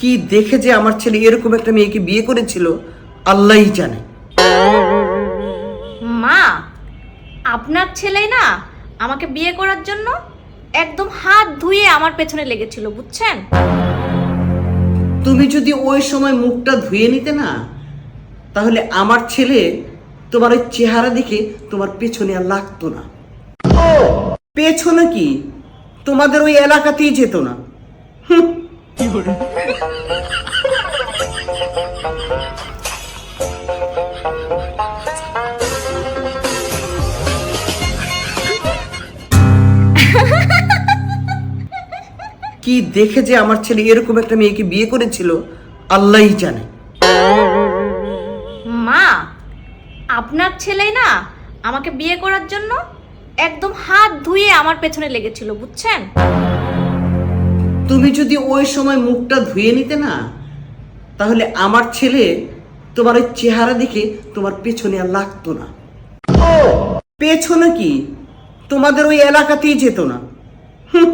কি দেখে যে আমার ছেলে এরকম একটা মেয়েকে বিয়ে করেছিল আল্লাহই জানে। মা আপনার ছেলেই না আমাকে বিয়ে করার জন্য একদম হাত ধুয়ে আমার পেছনে লেগেছিল বুঝছেন? তুমি যদি ওই সময় মুখটা ধুয়ে নিতে না তাহলে আমার ছেলে তোমার ওই চেহারা দেখে তোমার পেছনে আর লাগতো না। পেছনে কি? তোমাদের ওই এলাকাতেই যেত না। হুঁ। কি দেখে যে আমার ছেলে এরকম একটা মেয়েকে বিয়ে করেছিল আল্লাহই জানে মা আপনার ছেলেই না আমাকে বিয়ে করার জন্য একদম হাত ধুয়ে আমার পেছনে লেগেছিল বুঝছেন তুমি যদি ওই সময় মুখটা ধুয়ে নিতে না, তাহলে আমার ছেলে তোমার ওই চেহারা দেখে তোমার পেছনে আর লাগতো না। পেছনে কি? তোমাদের ওই এলাকাতেই যেত না। হুঁ।